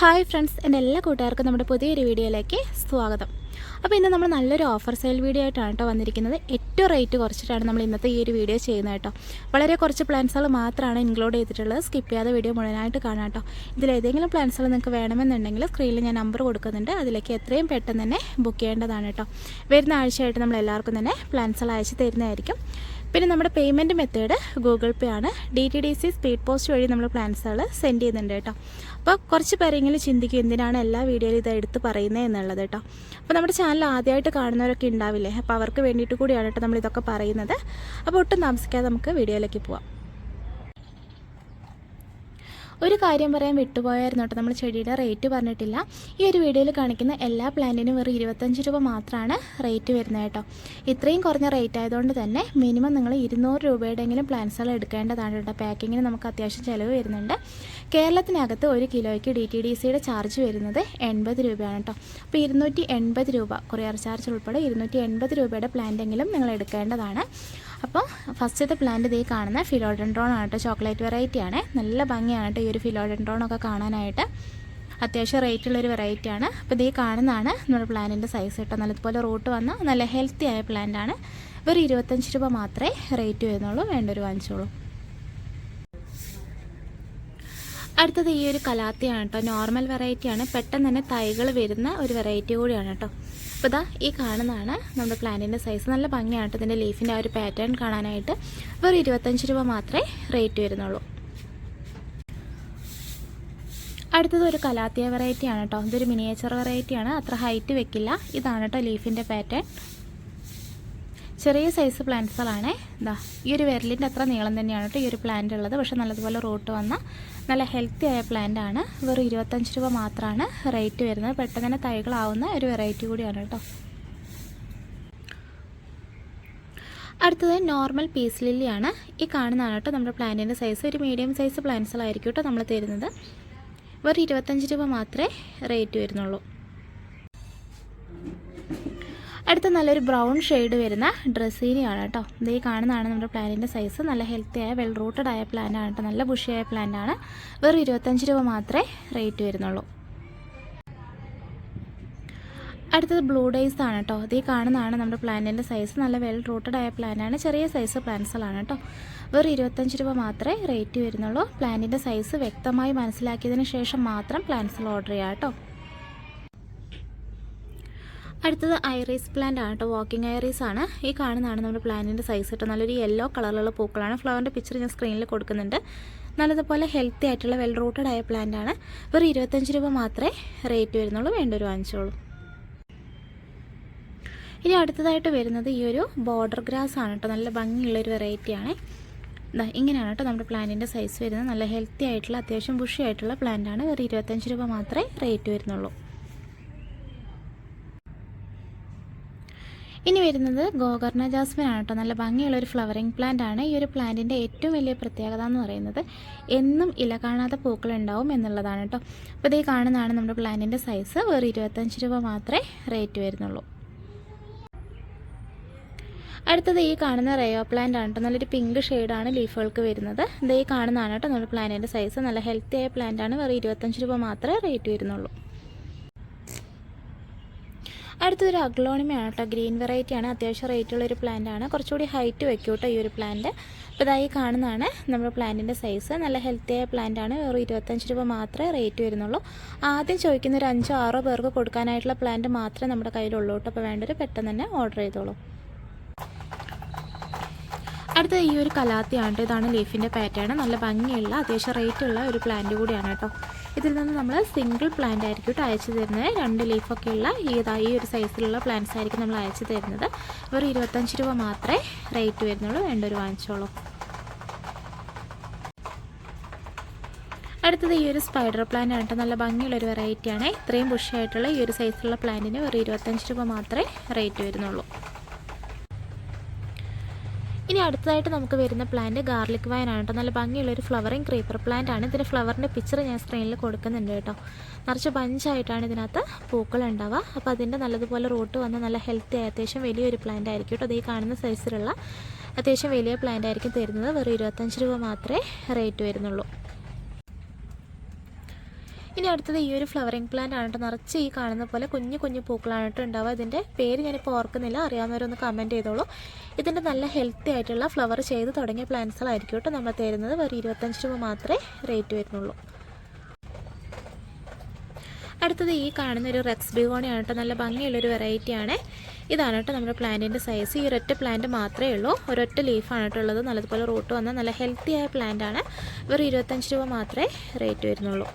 Hi friends എന്റെ എല്ലാ കൂട്ടുകാർക്കും നമ്മുടെ പുതിയൊരു വീഡിയോയിലേക്ക് സ്വാഗതം. അപ്പോൾ ഇന്ന് നമ്മൾ നല്ലൊരു ഓഫർ സെയിൽ വീഡിയോ ആയിട്ടാണ് കേട്ടോ വന്നിരിക്കുന്നത്. ഏറ്റവും റേറ്റ് കുറച്ചിട്ടാണ് നമ്മൾ ഇന്നത്തെ ഈ ഒരു വീഡിയോ ചെയ്യുന്നത് കേട്ടോ. വളരെ കുറച്ച് പ്ലാൻസുകൾ മാത്രമാണ് ഇൻക്ലൂഡ് ചെയ്തിട്ടുള്ളത്. സ്കിപ്പ് ചെയ്യാതെ വീഡിയോ മുഴുവനായിട്ട് കാണാം കേട്ടോ. ഇതിൽ ഏതെങ്കിലും പ്ലാൻസുകൾ നിങ്ങൾക്ക് വേണമെന്നുണ്ടെങ്കിൽ സ്ക്രീനിൽ ഞാൻ നമ്പർ കൊടുക്കുന്നുണ്ട്. അതിലേക്ക് എത്രയും പെട്ടെന്ന് തന്നെ ബുക്ക് ചെയ്യേണ്ടതാണ് കേട്ടോ. വരുന്ന ആഴ്ചയായിട്ട് നമ്മൾ എല്ലാവർക്കും തന്നെ പ്ലാൻസുകൾ അയച്ചു തരുന്നതായിരിക്കും. പിന്നെ നമ്മുടെ പേയ്മെന്റ് മെത്തേഡ് ഗൂഗിൾ പേ ആണ്. D T D C speed post വഴി നമ്മൾ പ്ലാൻസുകൾ സെൻഡ് ചെയ്യുന്നുണ്ട് കേട്ടോ. അപ്പോൾ കുറച്ച് പേരെങ്കിലും ചിന്തിക്കും എന്തിനാണ് എല്ലാ വീഡിയോയിലും ഇത് എടുത്ത് പറയുന്നത് എന്നുള്ളത് കേട്ടോ. അപ്പോൾ നമ്മുടെ ചാനൽ ആദ്യമായിട്ട് കാണുന്നവരൊക്കെ ഉണ്ടാവില്ലേ? അപ്പോൾ അവർക്ക് വേണ്ടിയിട്ട് കൂടിയാണ് കേട്ടോ നമ്മൾ ഇതൊക്കെ പറയുന്നത്. അപ്പോൾ ഒട്ടും താമസിക്കാതെ നമുക്ക് വീഡിയോയിലേക്ക് പോവാം. ഒരു കാര്യം പറയാൻ വിട്ടുപോയായിരുന്നു കേട്ടോ. നമ്മൾ ചെടിയുടെ റേറ്റ് പറഞ്ഞിട്ടില്ല. ഈ ഒരു വീഡിയോയിൽ കാണിക്കുന്ന എല്ലാ പ്ലാന്റിനും വെറും ഇരുപത്തഞ്ച് രൂപ മാത്രമാണ് റേറ്റ് വരുന്നത് കേട്ടോ. ഇത്രയും കുറഞ്ഞ റേറ്റ് ആയതുകൊണ്ട് തന്നെ മിനിമം നിങ്ങൾ ഇരുന്നൂറ് രൂപയുടെയെങ്കിലും പ്ലാന്റ്സുകൾ എടുക്കേണ്ടതാണ് കേട്ടോ. പാക്കിങ്ങിന് നമുക്ക് അത്യാവശ്യം ചിലവ് വരുന്നുണ്ട്. കേരളത്തിനകത്ത് ഒരു കിലോയ്ക്ക് ഡി ടി ഡി സിയുടെ ചാർജ് വരുന്നത് എൺപത് രൂപയാണ് കേട്ടോ. അപ്പോൾ ഇരുന്നൂറ്റി എൺപത് രൂപ കൊറിയർ ചാർജ് ഉൾപ്പെടെ ഇരുന്നൂറ്റി എൺപത് രൂപയുടെ പ്ലാന്റെങ്കിലും നിങ്ങൾ എടുക്കേണ്ടതാണ്. അപ്പോൾ ഫസ്റ്റത്തെ പ്ലാന്റ് ഇതേ കാണുന്ന ഫിലോഡൻഡ്രോൺ ആണ് കേട്ടോ. ചോക്ലേറ്റ് വെറൈറ്റി ആണ്. നല്ല ഭംഗിയാണ് കേട്ടോ ഈ ഒരു ഫിലോഡൻഡ്രോൺ ഒക്കെ കാണാനായിട്ട്. അത്യാവശ്യം റേറ്റ് ഉള്ളൊരു വെറൈറ്റി ആണ്. അപ്പോൾ ഇതേ കാണുന്നതാണ് നമ്മുടെ പ്ലാന്റിന്റെ സൈസ് കേട്ടോ. നല്ലതുപോലെ റൂട്ട് വന്ന നല്ല ഹെൽത്തി ആയ പ്ലാന്റ് ആണ്. വെറും ഇരുപത്തഞ്ച് രൂപ മാത്രമേ റേറ്റ് വരുന്നുള്ളൂ. വേണ്ടൊരു വാങ്ങിച്ചോളൂ. അടുത്തത് ഈ ഒരു കലാത്തിയാണ് കേട്ടോ. നോർമൽ വെറൈറ്റിയാണ് പെട്ടെന്ന് തന്നെ തൈകൾ വരുന്ന ഒരു വെറൈറ്റി കൂടിയാണ് കേട്ടോ. അപ്പോൾ ഇതാ ഈ കാണുന്നതാണ് നമ്മുടെ പ്ലാന്റിന്റെ സൈസ് നല്ല ഭംഗിയാണ് കേട്ടോ ഇതിന്റെ ലീഫിന്റെ ആ ഒരു പാറ്റേൺ കാണാനായിട്ട്. വെറും ഇരുപത്തഞ്ച് രൂപ മാത്രമേ റേറ്റ് വരുന്നുള്ളൂ. അടുത്തത് ഒരു കലാത്തിയ വെറൈറ്റിയാണ് കേട്ടോ ഇതൊരു മിനിയേച്ചർ വെറൈറ്റിയാണ് അത്ര ഹൈറ്റ് വെക്കില്ല. ഇതാണ് കേട്ടോ ലീഫിന്റെ പാറ്റേൺ ചെറിയ സൈസ് പ്ലാന്റ്സുകളാണ് എന്താ ഈ ഒരു വിരലിന്റെ അത്ര നീളം തന്നെയാണ് കേട്ടോ ഈ ഒരു പ്ലാന്റ് ഉള്ളത്. പക്ഷെ നല്ലതുപോലെ റൂട്ട് വന്ന നല്ല ഹെൽത്തി ആയ പ്ലാന്റ് ആണ്. വെറും ഇരുപത്തഞ്ച് രൂപ മാത്രമാണ് റേറ്റ് വരുന്നത്. പെട്ടെന്ന് തന്നെ തൈകളാവുന്ന ഒരു വെറൈറ്റി കൂടിയാണ് കേട്ടോ അടുത്തത് നോർമൽ പീസ് ലില്ലിയാണ് ഈ കാണുന്നതാണ് കേട്ടോ നമ്മുടെ പ്ലാന്റിന്റെ സൈസ് ഒരു മീഡിയം സൈസ് പ്ലാന്റ്സുകളായിരിക്കും കേട്ടോ നമ്മൾ തരുന്നത്. വെറും ഇരുപത്തഞ്ച് രൂപ മാത്രമേ റേറ്റ് വരുന്നുള്ളൂ. അടുത്ത നല്ലൊരു ബ്രൗൺ ഷെയ്ഡ് വരുന്ന ഡ്രസ്സീനിയാണ് കേട്ടോ ഇത് ഈ കാണുന്നതാണ് നമ്മുടെ പ്ലാന്റിന്റെ സൈസ് നല്ല ഹെൽത്തി ആയ വെൽ റൂട്ടഡ് ആയ പ്ലാന്റ് ആണ് കേട്ടോ നല്ല ബുഷിയായ പ്ലാന്റ് ആണ്. വെറും ഇരുപത്തഞ്ച് രൂപ മാത്രമേ റേറ്റ് വരുന്നുള്ളൂ. അടുത്തത് ബ്ലൂ ഡേയ്സ് ആണ് കേട്ടോ ഇത് ഈ കാണുന്നതാണ് നമ്മുടെ പ്ലാന്റിന്റെ സൈസ് നല്ല വെൽ റൂട്ടഡ് ആയ പ്ലാന്റാണ് ചെറിയ സൈസ് പ്ലാന്റ്സുകളാണ് കേട്ടോ വെറും ഇരുപത്തഞ്ച് രൂപ മാത്രമേ റേറ്റ് വരുന്നുള്ളൂ. പ്ലാന്റിന്റെ സൈസ് വ്യക്തമായി മനസ്സിലാക്കിയതിന് ശേഷം മാത്രം പ്ലാന്റ്സുകൾ ഓർഡർ ചെയ്യാം കേട്ടോ അടുത്തത് ഐറീസ് പ്ലാന്റ് ആണ് കേട്ടോ. വാക്കിംഗ് ഐറീസ് ആണ്. ഈ കാണുന്നതാണ് നമ്മുടെ പ്ലാന്റിന്റെ സൈസ് കേട്ടോ. നല്ലൊരു യെല്ലോ കളറിലുള്ള പൂക്കളാണ്. ഫ്ലവറിന്റെ പിക്ചർ ഞാൻ സ്ക്രീനിൽ കൊടുക്കുന്നുണ്ട്. നല്ലതുപോലെ ഹെൽത്തി ആയിട്ടുള്ള വെൽ റൂട്ടഡ് ആയ പ്ലാന്റ് ആണ്. വെറും ഇരുപത്തഞ്ച് രൂപ മാത്രമേ റേറ്റ് വരുന്നുള്ളൂ. വേണ്ടൊരു വാങ്ങിച്ചോളൂ. ഇനി അടുത്തതായിട്ട് വരുന്നത് ഈ ഒരു ബോർഡർ ഗ്രാസ് ആണ് കേട്ടോ. നല്ല ഭംഗിയുള്ളൊരു വെറൈറ്റിയാണ് ഇങ്ങനെയാണ് കേട്ടോ നമ്മുടെ പ്ലാന്റിന്റെ സൈസ് വരുന്നത്. നല്ല ഹെൽത്തി ആയിട്ടുള്ള അത്യാവശ്യം ബുഷി ആയിട്ടുള്ള പ്ലാന്റ് ആണ്. വെറും ഇരുപത്തഞ്ച് രൂപ മാത്രമേ റേറ്റ് വരുന്നുള്ളൂ. ഇനി വരുന്നത് ഗോകർണ ജാസ്മിൻ ആണ് കേട്ടോ. നല്ല ഭംഗിയുള്ള ഒരു ഫ്ലവറിങ് പ്ലാന്റ് ആണ്. ഈ ഒരു പ്ലാന്റിന്റെ ഏറ്റവും വലിയ പ്രത്യേകത എന്ന് പറയുന്നത് എന്നും ഇല കാണാത്ത പൂക്കൾ ഉണ്ടാവും എന്നുള്ളതാണ് കേട്ടോ. അപ്പോൾ ഇതേ കാണുന്നതാണ് നമ്മുടെ പ്ലാന്റിന്റെ സൈസ് വെറും ഇരുപത്തഞ്ച് രൂപ മാത്രമേ റേറ്റ് വരുന്നുള്ളൂ. അടുത്തത് ഈ കാണുന്ന റയോ പ്ലാന്റ് ആണ് കേട്ടോ. നല്ലൊരു പിങ്ക് ഷെയ്ഡാണ് ലീഫുകൾക്ക് വരുന്നത്. ഇത് ഈ കാണുന്നതാണ് കേട്ടോ നമ്മുടെ പ്ലാന്റിന്റെ സൈസ് നല്ല ഹെൽത്തി ആയ പ്ലാന്റ് ആണ്. വെറും ഇരുപത്തഞ്ച് രൂപ മാത്രമേ റേറ്റ് വരുന്നുള്ളൂ. അടുത്തൊരു അഗ്ലോണിമയാണ് കേട്ടോ. ഗ്രീൻ വെറൈറ്റി ആണ്. അത്യാവശ്യം റേറ്റുള്ളൊരു ഒരു പ്ലാന്റ് ആണ്. കുറച്ചുകൂടി ഹൈറ്റ് വെക്കും കേട്ടോ ഈ ഒരു പ്ലാന്റ് അപ്പോൾ ഇതായി കാണുന്നതാണ് നമ്മുടെ പ്ലാന്റിന്റെ സൈസ് നല്ല ഹെൽത്തി ആയ പ്ലാന്റ് ആണ്. വെറും ഇരുപത്തഞ്ച് രൂപ മാത്രമേ റേറ്റ് വരുന്നുള്ളൂ. ആദ്യം ചോദിക്കുന്ന ഒരു അഞ്ചോ ആറോ പേർക്ക് കൊടുക്കാനായിട്ടുള്ള പ്ലാന്റ് മാത്രമേ നമ്മുടെ കയ്യിലുള്ളൂ കേട്ടോ. അപ്പോൾ വേണ്ടൊരു പെട്ടെന്ന് തന്നെ ഓർഡർ ചെയ്തോളൂ. അടുത്ത ഈ ഒരു കലാത്തിയാണ് ഇതാണ് ലീഫിന്റെ പാറ്റേൺ നല്ല ഭംഗിയുള്ള അത്യാവശ്യം റേറ്റുള്ള ഒരു പ്ലാന്റ് കൂടിയാണ് കേട്ടോ. ഇതിൽ നിന്ന് നമ്മൾ സിംഗിൾ പ്ലാന്റ് ആയിരിക്കും കേട്ടോ അയച്ചു തരുന്നത്. രണ്ട് ലീഫൊക്കെ ഉള്ള ഈ ഒരു സൈസിലുള്ള പ്ലാന്റ്സ് ആയിരിക്കും നമ്മൾ അയച്ചു തരുന്നത്. വെറും ഇരുപത്തഞ്ച് രൂപ മാത്രമേ റേറ്റ് വരുന്നുള്ളൂ. വേണ്ടൊരു വാങ്ങിച്ചോളൂ. അടുത്തത് ഈ ഒരു സ്പൈഡർ പ്ലാന്റ് ആണ് നല്ല ഭംഗിയുള്ളൊരു വെറൈറ്റിയാണ് ഇത്രയും ബുഷായിട്ടുള്ള ഈ ഒരു സൈസിലുള്ള പ്ലാന്റിന് വെറും ഇരുപത്തഞ്ച് രൂപ മാത്രമേ റേറ്റ് വരുന്നുള്ളൂ. ഇനി അടുത്തതായിട്ട് നമുക്ക് വരുന്ന പ്ലാന്റ് ഗാർലിക് വൈൻ ആണ് കേട്ടോ. നല്ല ഭംഗിയുള്ള ഒരു ഫ്ലവറിങ് ക്രീപ്പർ പ്ലാന്റ് ആണ് ഇതിന്റെ ഫ്ലവറിന്റെ പിക്ചർ ഞാൻ സ്ക്രീനിൽ കൊടുക്കുന്നുണ്ട് കേട്ടോ. നിറച്ച് ബഞ്ചായിട്ടാണ് ഇതിനകത്ത് പൂക്കൾ ഉണ്ടാവുക. അപ്പോൾ അതിന്റെ നല്ലതുപോലെ റൂട്ട് വന്ന് നല്ല ഹെൽത്തി ആയ അത്യാവശ്യം വലിയൊരു പ്ലാന്റ് ആയിരിക്കും കേട്ടോ. അത് ഈ കാണുന്ന സൈസിലുള്ള അത്യാവശ്യം വലിയ പ്ലാന്റ് ആയിരിക്കും തരുന്നത്. വെറും ഇരുപത്തഞ്ച് രൂപ മാത്രമേ റേറ്റ് വരുന്നുള്ളൂ. ഇനി അടുത്തത് ഈ ഒരു ഫ്ലവറിംഗ് പ്ലാന്റ് ആണ് നിറച്ച് ഈ കാണുന്ന പോലെ കുഞ്ഞു കുഞ്ഞു പൂക്കളാണ് ഉണ്ടാവുക. ഇതിന്റെ പേര് ഞാനിപ്പോൾ ഓർക്കുന്നില്ല. അറിയാവുന്നവരൊന്ന് കമന്റ് ചെയ്തോളൂ. ഇതിന്റെ നല്ല ഹെൽത്തി ആയിട്ടുള്ള ഫ്ലവർ ചെയ്ത് തുടങ്ങിയ പ്ലാന്റ്സുകളായിരിക്കും കേട്ടോ നമ്മൾ തരുന്നത്. വെറും ഇരുപത്തഞ്ച് രൂപ മാത്രമേ റേറ്റ് വരുന്നുള്ളൂ. അടുത്തത് ഈ കാണുന്ന ഒരു റെക്സ് ബിഗോണിയാണ് കേട്ടോ നല്ല ഭംഗിയുള്ളൊരു വെറൈറ്റിയാണ് ഇതാണ് കേട്ടോ നമ്മുടെ പ്ലാന്റിന്റെ സൈസ് ഈ ഒരൊറ്റ പ്ലാന്റ് മാത്രമേ ഉള്ളൂ. ഒരൊറ്റ ലീഫാണ് കേട്ടോ ഉള്ളത്. നല്ലതുപോലെ റൂട്ട് വന്ന നല്ല ഹെൽത്തിയായ ആയ പ്ലാന്റ് ആണ്. വെറും ഇരുപത്തഞ്ച് രൂപ മാത്രമേ റേറ്റ് വരുന്നുള്ളൂ.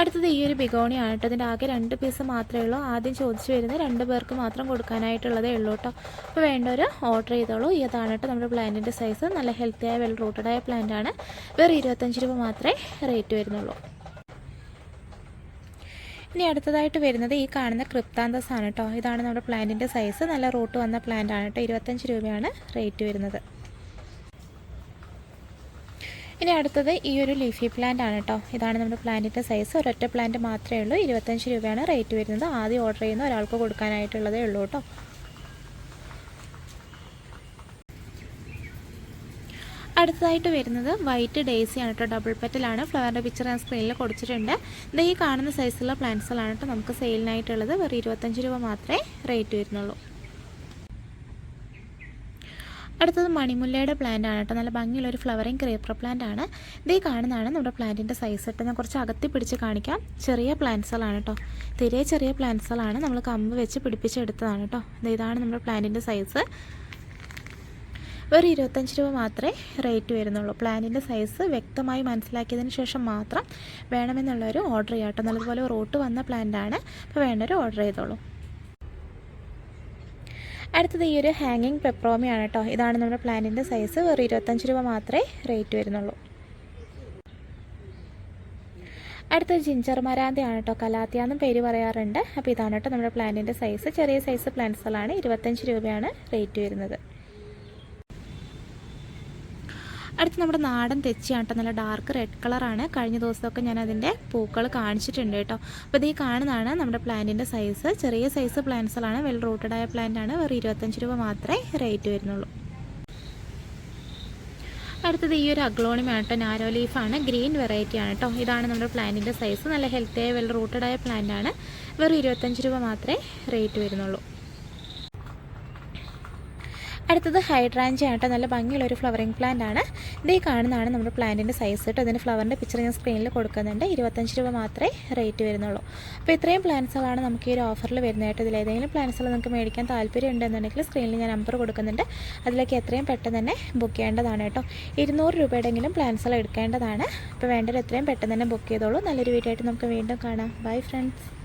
അടുത്തത് ഈ ഒരു ബിഗോണിയാണ് കേട്ടോ ഇതിന്റെ ആകെ രണ്ട് പീസ് മാത്രമേ ഉള്ളൂ. ആദ്യം ചോദിച്ചു വരുന്നത് രണ്ട് പേർക്ക് മാത്രം കൊടുക്കാനായിട്ടുള്ളതേ ഉള്ളൂ കേട്ടോ അപ്പോൾ വേണ്ടവർ ഓർഡർ ചെയ്തോളൂ. ഇതാണ് കേട്ടോ നമ്മുടെ പ്ലാന്റിന്റെ സൈസ് നല്ല ഹെൽത്തിയായ വെൽ റൂട്ടഡായ ആണ്. വെറും ഇരുപത്തഞ്ച് രൂപ മാത്രമേ റേറ്റ് വരുന്നുള്ളൂ. ഇനി അടുത്തതായിട്ട് വരുന്നത് ഈ കാണുന്ന ക്രിപ്താന്തസ് ആണ് കേട്ടോ ഇതാണ് നമ്മുടെ പ്ലാന്റിന്റെ സൈസ് നല്ല റൂട്ട് വന്ന പ്ലാന്റ് ആണ് കേട്ടോ ഇരുപത്തഞ്ച് രൂപയാണ് റേറ്റ് വരുന്നത്. ഇനി അടുത്തത് ഈ ഒരു ലീഫി പ്ലാന്റ് ആണ് കേട്ടോ ഇതാണ് നമ്മുടെ പ്ലാന്റിന്റെ സൈസ് ഒരൊറ്റ പ്ലാന്റ് മാത്രമേ ഉള്ളൂ. ഇരുപത്തഞ്ച് രൂപയാണ് റേറ്റ് വരുന്നത്. ആദ്യം ഓർഡർ ചെയ്യുന്ന ഒരാൾക്ക് കൊടുക്കാനായിട്ടുള്ളതേ ഉള്ളൂ കേട്ടോ അടുത്തതായിട്ട് വരുന്നത് വൈറ്റ് ഡേസി ആണ് കേട്ടോ ഡബിൾ പെറ്റലാണ് ഫ്ലവറിന്റെ പിക്ചർ ഞാൻ സ്ക്രീനിൽ കൊടുത്തിട്ടുണ്ട്. ഇത് ഈ കാണുന്ന സൈസുള്ള പ്ലാന്റ്സുകളാണ് കേട്ടോ നമുക്ക് സെയിലിനായിട്ടുള്ളത് വെറും ഇരുപത്തഞ്ച് രൂപ മാത്രമേ റേറ്റ് വരുന്നുള്ളൂ. അടുത്തത് മണിമുല്ലയുടെ പ്ലാന്റ് ആണ് കേട്ടോ. നല്ല ഭംഗിയുള്ള ഒരു ഫ്ലവറിങ് ക്രീപ്പർ പ്ലാന്റ് ആണ്. ഇതേ കാണുന്നതാണ് നമ്മുടെ പ്ലാന്റിന്റെ സൈസ് കേട്ടോ. ഞാൻ കുറച്ച് അകത്തി പിടിച്ച് കാണിക്കാം. ചെറിയ പ്ലാന്റ്സുകളാണ് കേട്ടോ. തിരെ ചെറിയ പ്ലാന്റ്സുകളാണ് നമ്മൾ കമ്പ് വെച്ച് പിടിപ്പിച്ചെടുത്തതാണ് കേട്ടോ. ഇതാണ് നമ്മുടെ പ്ലാന്റിന്റെ സൈസ് ഒരു ഇരുപത്തഞ്ച് രൂപ മാത്രമേ റേറ്റ് വരുന്നുള്ളൂ. പ്ലാനിന്റെ സൈസ് വ്യക്തമായി മനസ്സിലാക്കിയതിന് ശേഷം മാത്രം വേണമെന്നുള്ളൊരു ഓർഡർ ചെയ്യാം കേട്ടോ. നല്ലതുപോലെ റൂട്ട് വന്ന പ്ലാന്റാണ് അപ്പോൾ വേണ്ടൊരു ഓർഡർ ചെയ്തോളൂ. അടുത്തത് ഈ ഒരു ഹാങ്ങിങ് പെപ്രോമിയാണ് കേട്ടോ ഇതാണ് നമ്മുടെ പ്ലാനിന്റെ സൈസ് വെറും ഇരുപത്തഞ്ച് രൂപ മാത്രമേ റേറ്റ് വരുന്നുള്ളൂ. അടുത്തത് ജിഞ്ചർ മരാന്തയാണ് കേട്ടോ കലാത്തിയ എന്നും പേര് പറയാറുണ്ട്. അപ്പോൾ ഇതാണ് കേട്ടോ നമ്മുടെ പ്ലാന്റിന്റെ സൈസ് ചെറിയ സൈസ് പ്ലാന്റ്സുകളാണ് ഇരുപത്തഞ്ച് രൂപയാണ് റേറ്റ് വരുന്നത്. അടുത്ത് നമ്മുടെ നാടൻ തെച്ചിയാണ് കേട്ടോ. നല്ല ഡാർക്ക് റെഡ് കളറാണ് കഴിഞ്ഞ ദിവസമൊക്കെ ഞാൻ അതിന്റെ പൂക്കൾ കാണിച്ചിട്ടുണ്ട് കേട്ടോ. അപ്പോൾ ഇത് ഈ കാണുന്നതാണ് നമ്മുടെ പ്ലാന്റിന്റെ സൈസ് ചെറിയ സൈസ് പ്ലാന്റ്സുകളാണ് വെൽ റൂട്ടഡ് ആയ പ്ലാന്റ് ആണ്. വെറും ഇരുപത്തഞ്ച് രൂപ മാത്രമേ റേറ്റ് വരുന്നുള്ളൂ. അടുത്തത് ഈ ഒരു അഗ്ലോണിമാണ് കേട്ടോ നാരോ ലീഫാണ് ഗ്രീൻ വെറൈറ്റി ആണ് കേട്ടോ. ഇതാണ് നമ്മുടെ പ്ലാന്റിന്റെ സൈസ് നല്ല ഹെൽത്തിയായ വെൽ റൂട്ടഡ് ആയ പ്ലാന്റ് ആണ്. വെറും ഇരുപത്തഞ്ച് രൂപ മാത്രമേ റേറ്റ് വരുന്നുള്ളൂ. അടുത്തത് ഹൈഡ്രാഞ്ച് ആയിട്ട് നല്ല ഭംഗിയുള്ള ഒരു ഫ്ലവറിങ് പ്ലാന്റ് ആണ്. ഇതേ കാണുന്നതാണ് നമ്മുടെ പ്ലാന്റിന്റെ സൈസ് കേട്ടോ അതിന്റെ ഫ്ലവറിന്റെ പിക്ചർ ഞാൻ സ്ക്രീനിൽ കൊടുക്കുന്നുണ്ട്. ഇരുപത്തഞ്ച് രൂപ മാത്രമേ റേറ്റ് വരുന്നുള്ളൂ. അപ്പോൾ ഇത്രയും പ്ലാന്റ്സുകളാണ് നമുക്ക് ഈ ഒരു ഓഫറിൽ വരുന്നതായിട്ട് ഇതിൽ ഏതെങ്കിലും പ്ലാന്റ്സുകൾ നിങ്ങൾക്ക് മേടിക്കാൻ താല്പര്യം ഉണ്ടെന്നുണ്ടെങ്കിൽ സ്ക്രീനിൽ ഞാൻ നമ്പർ കൊടുക്കുന്നുണ്ട്. അതിലേക്ക് എത്രയും പെട്ടെന്ന് തന്നെ ബുക്ക് ചെയ്യേണ്ടതാണ് കേട്ടോ. ഇരുന്നൂറ് രൂപയുടെങ്കിലും പ്ലാന്റ്സുകൾ എടുക്കേണ്ടതാണ്. അപ്പോൾ വേണ്ടത് എത്രയും പെട്ടെന്ന് തന്നെ ബുക്ക് ചെയ്തോളൂ. നല്ലൊരു വീഡിയോ ആയിട്ട് നമുക്ക് വീണ്ടും കാണാം. Bye friends